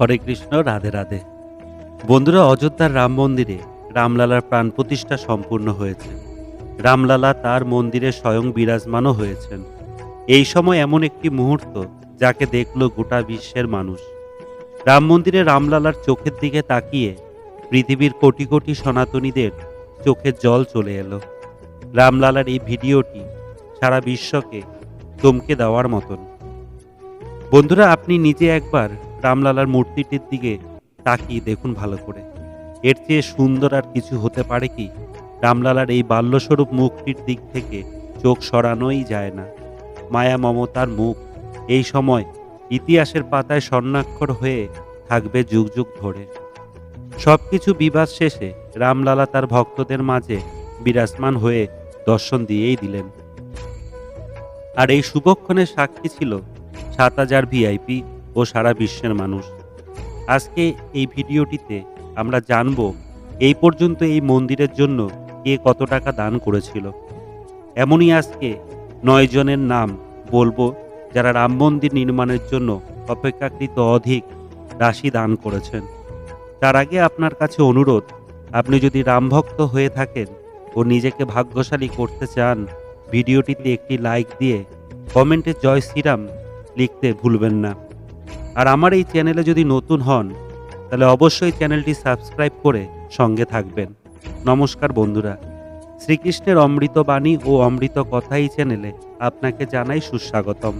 হরে কৃষ্ণ, রাধে রাধে। বন্ধুরা, অযোধ্যার রাম মন্দিরে রামলালার প্রাণ প্রতিষ্ঠা সম্পূর্ণ হয়েছে। রামলালা তার মন্দিরে স্বয়ং বিরাজমানও হয়েছেন। এই সময় এমন একটি মুহূর্ত যাকে দেখল গোটা বিশ্বের মানুষ। রাম মন্দিরে রামলালার চোখের দিকে তাকিয়ে পৃথিবীর কোটি কোটি সনাতনীদের চোখের জল চলে এলো। রামলালার এই ভিডিওটি সারা বিশ্বকে চমকে দেওয়ার মতন। বন্ধুরা, আপনি নিজে একবার রামলালার মূর্তিটির দিকে তাকিয়ে দেখুন ভালো করে। এর চেয়ে সুন্দর আর কিছু হতে পারে কি? রামলালার এই বাল্যস্বরূপ মুখটির দিক থেকে চোখ সরানোই যায় না। মায়া মমতার মুখ। এই সময় ইতিহাসের পাতায় স্বর্ণাক্ষর হয়ে থাকবে যুগ যুগ ধরে। সব কিছু বিবাদ শেষে রামলালা তার ভক্তদের মাঝে বিরাজমান হয়ে দর্শন দিয়েই দিলেন। আর এই শুভক্ষণের সাক্ষী ছিল সাত হাজার ভিআইপি ও সারা বিশ্বের মানুষ। আজকে এই ভিডিওটিতে আমরা জানব, এই পর্যন্ত এই মন্দিরের জন্য কে কত টাকা দান করেছিল। এমনই আজকে নয় জনের নাম বলব, যারা রাম মন্দির নির্মাণের জন্য অপেক্ষাকৃত অধিক রাশি দান করেছেন। তার আগে আপনার কাছে অনুরোধ, আপনি যদি রামভক্ত হয়ে থাকেন ও নিজেকে ভাগ্যশালী করতে চান, ভিডিওটিতে একটি লাইক দিয়ে কমেন্টে জয় শ্রীরাম লিখতে ভুলবেন না। আর আমার এই চ্যানেলে যদি নতুন হন, তাহলে অবশ্যই চ্যানেলটি সাবস্ক্রাইব করে সঙ্গে থাকবেন। নমস্কার বন্ধুরা। শ্রীকৃষ্ণের অমৃত বাণী ও অমৃত কথা এই চ্যানেলে আপনাকে জানাই সুস্বাগতম।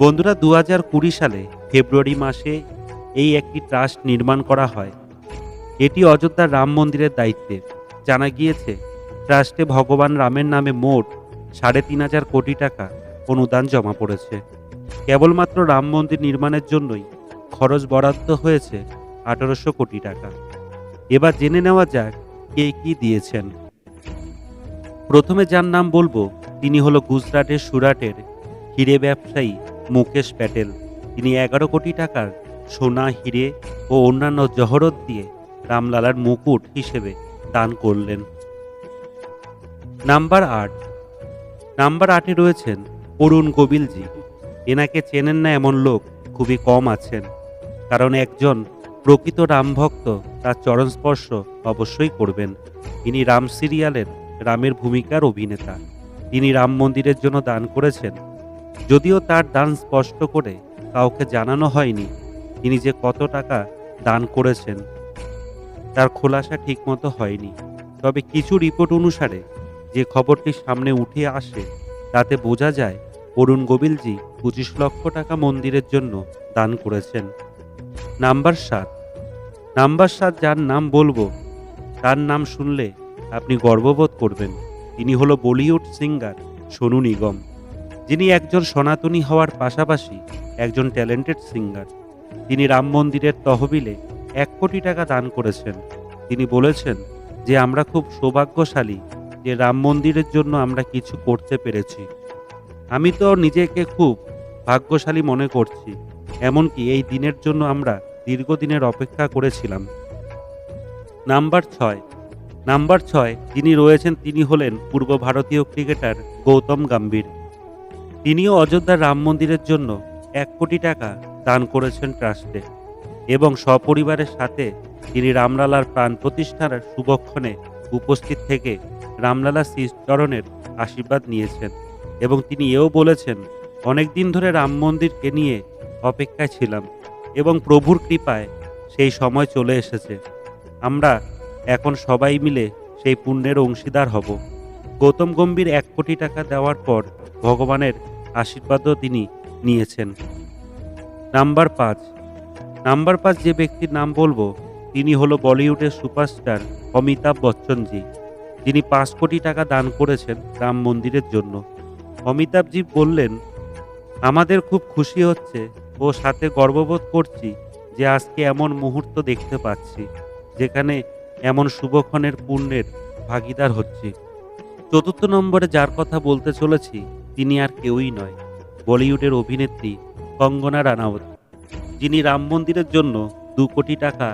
বন্ধুরা দু হাজার কুড়ি সালে ফেব্রুয়ারি মাসে এই একটি ট্রাস্ট নির্মাণ করা হয়। এটি অযোধ্যার রাম মন্দিরের দায়িত্বে। জানা গিয়েছে, ট্রাস্টে ভগবান রামের নামে মোট সাড়ে তিন হাজার কোটি টাকা অনুদান জমা পড়েছে। কেবলমাত্র রাম মন্দির নির্মাণের জন্যই খরচ বরাদ্দ হয়েছে আঠারোশো কোটি টাকা। এবার জেনে নেওয়া যাক কে কি দিয়েছেন। প্রথমে যার নাম বলব, তিনি হলো গুজরাটের সুরাটের হিরে ব্যবসায়ী মুকেশ প্যাটেল। তিনি এগারো কোটি টাকার সোনা, হিরে ও অন্যান্য জহরত দিয়ে রামলালার মুকুট হিসেবে দান করলেন। নাম্বার আট। নাম্বার আটে রয়েছেন অরুণ গোবিলজি এনাকে চেনেন না এমন লোক, খুবই কম আছেন। কারণ একজন প্রকৃত রামভক্ত, তার চরণ স্পর্শ অবশ্যই করবেন। ইনি রাম সিরিয়ালের রামের ভূমিকার অভিনেতা। তিনি রাম মন্দিরের জন্য দান করেছেন। যদিও তার দান স্পষ্ট করে কাউকে জানানো হয়নি তিনি যে কত টাকা দান করেছেন, তার খোলাসা ঠিকমতো হয়নি। তবে কিছু রিপোর্ট অনুসারে যে খবরটি সামনে উঠে আসে, তাতে বোঝা যায় অরুণ গোবিলজি পঁচিশ লক্ষ টাকা মন্দিরের জন্য দান করেছেন। নাম্বার সাত। নাম্বার সাত যার নাম বলব, তার নাম শুনলে আপনি গর্ববোধ করবেন। তিনি হলো বলিউড সিঙ্গার সোনু নিগম, যিনি একজন সনাতনী হওয়ার পাশাপাশি একজন ট্যালেন্টেড সিঙ্গার। তিনি রাম মন্দিরের তহবিলে এক কোটি টাকা দান করেছেন। তিনি বলেছেন যে, আমরা খুব সৌভাগ্যশালী যে রাম মন্দিরের জন্য আমরা কিছু করতে পেরেছি। আমি তো নিজেকে খুব ভাগ্যশালী মনে করছি, এমনকি এই দিনের জন্য আমরা দীর্ঘদিনের অপেক্ষা করেছিলাম। নাম্বার ছয়। নাম্বার ছয়, যিনি রয়েছেন তিনি হলেন পূর্ব ভারতীয় ক্রিকেটার গৌতম গাম্ভীর। তিনিও অযোধ্যার রাম মন্দিরের জন্য এক কোটি টাকা দান করেছেন ট্রাস্টে এবং সপরিবারের সাথে তিনি রামলালার প্রাণ প্রতিষ্ঠার শুভক্ষণে উপস্থিত থেকে রামলালা শ্রীচরণের আশীর্বাদ নিয়েছেন। এবং তিনি এও বলেছেন, অনেক দিন ধরে রাম মন্দিরকে নিয়ে অপেক্ষায় ছিলাম এবং প্রভুর কৃপায় সেই সময় চলে এসেছে। আমরা এখন সবাই মিলে সেই পুণ্যের অংশীদার হব। গৌতম গম্ভীর এক কোটি টাকা দেওয়ার পর ভগবানের আশীর্বাদও তিনি নিয়েছেন। নাম্বার পাঁচ। নাম্বার পাঁচ যে ব্যক্তির নাম বলব, তিনি হলো বলিউডের সুপারস্টার অমিতাভ বচ্চনজি। যিনি পাঁচ কোটি টাকা দান করেছেন রাম মন্দিরের জন্য। অমিতাভজি বললেন, আমাদের খুব খুশি হচ্ছে ও সাথে গর্ববোধ করছি যে আজকে এমন মুহূর্ত দেখতে পাচ্ছি, যেখানে এমন শুভক্ষণের পুণ্যের ভাগিদার হচ্ছি। চতুর্থ নম্বরে যার কথা বলতে চলেছি, তিনি আর কেউই নয়, বলিউডের অভিনেত্রী কঙ্গনা রানাওত যিনি রাম মন্দিরের জন্য দু কোটি টাকা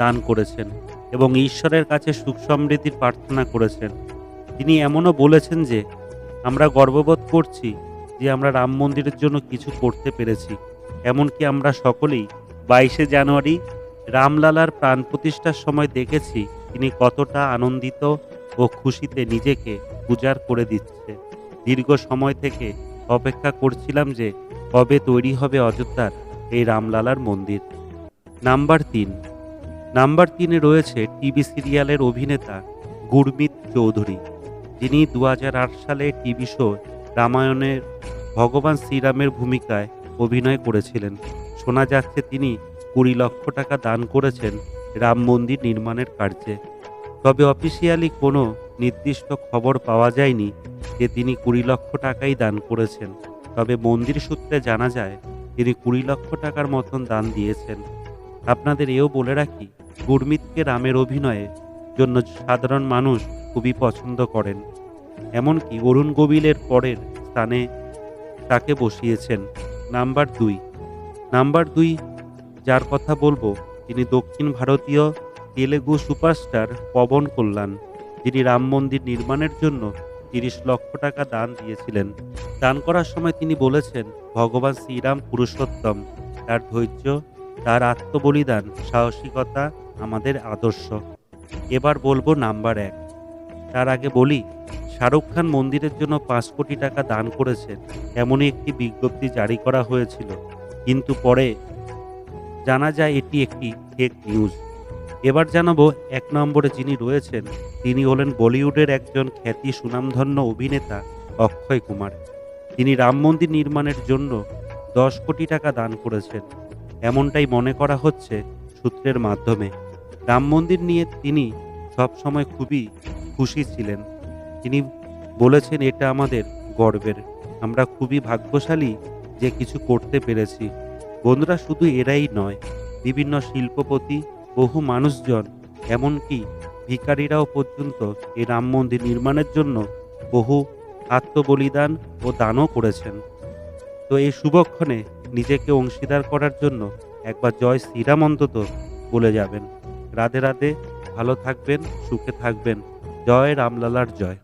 দান করেছেন এবং ঈশ্বরের কাছে সুখ সমৃদ্ধির প্রার্থনা করেছেন। তিনি এমনও বলেছেন যে আমরা গর্ববোধ করছি যে আমরা রাম মন্দিরের জন্য কিছু করতে পেরেছি। এমনকি আমরা সকলেই বাইশে জানুয়ারি রামলালার প্রাণ প্রতিষ্ঠার সময় দেখেছি তিনি কতটা আনন্দিত ও খুশিতে নিজেকে উজাড় করে দিচ্ছে। দীর্ঘ সময় থেকে অপেক্ষা করছিলাম যে কবে তৈরি হবে অযোধ্যার এই রামলালার মন্দির। নাম্বার তিন। নাম্বার তিনে রয়েছে টিভি সিরিয়ালের অভিনেতা গুরমিত চৌধুরী। যিনি দু হাজার আট সালে টিভি শো রামায়ণের ভগবান শ্রীরামের ভূমিকায় অভিনয় করেছিলেন। শোনা যাচ্ছে তিনি কুড়ি লক্ষ টাকা দান করেছেন রাম মন্দির নির্মাণের কার্যে। তবে অফিসিয়ালি কোনো নির্দিষ্ট খবর পাওয়া যায়নি যে তিনি কুড়ি লক্ষ টাকাই দান করেছেন। তবে মন্দির সূত্রে জানা যায়, তিনি কুড়ি লক্ষ টাকার মতন দান দিয়েছেন। আপনাদের এও বলে রাখি, গুরমিতকে রামের অভিনয়ের জন্য সাধারণ মানুষ খুবই পছন্দ করেন, এমনকি অরুণ গোবিলের পরের স্থানে তাকে বসিয়েছেন নাম্বার দুই। নাম্বার দুই, যার কথা বলব, তিনি দক্ষিণ ভারতীয় তেলেগু সুপারস্টার পবন কল্যাণ, যিনি রাম মন্দির নির্মাণের জন্য তিরিশ লক্ষ টাকা দান দিয়েছিলেন। দান করার সময় তিনি বলেছেন, ভগবান শ্রীরাম পুরুষোত্তম, তার ধৈর্য, তার আত্মবলিদান, সাহসিকতা আমাদের আদর্শ। এবার বলব নাম্বার এক। তার আগে বলি, শাহরুখ খান মন্দিরের জন্য পাঁচ কোটি টাকা দান করেছেন, এমনই একটি বিজ্ঞপ্তি জারি করা হয়েছিল। কিন্তু পরে জানা যায় এটি একটি ফেক নিউজ এবার জানাব, এক নম্বরে যিনি রয়েছেন, তিনি হলেন বলিউডের একজন খ্যাতি সুনামধন্য অভিনেতা অক্ষয় কুমার। তিনি রাম মন্দির নির্মাণের জন্য দশ কোটি টাকা দান করেছেন। এমনটাই মনে করা হচ্ছে সূত্রের মাধ্যমে। রাম মন্দির নিয়ে তিনি সবসময় খুবই খুশি ছিলেন। তিনি বলেছেন, এটা আমাদের গর্বের। আমরা খুবই ভাগ্যশালী যে কিছু করতে পেরেছি। বন্ধুরা, শুধু এরাই নয়, বিভিন্ন শিল্পপতি, বহু মানুষজন, এমনকি ভিকারীরাও পর্যন্ত এই রাম মন্দির নির্মাণের জন্য বহু আত্মবলিদান ও দানও করেছেন। তো এই শুভক্ষণে নিজেকে অংশীদার করার জন্য একবার জয় শ্রীরাম অন্তত বলে যাবেন। রাধে রাধে, ভালো থাকবেন, সুখে থাকবেন। জয় রামলালার জয়।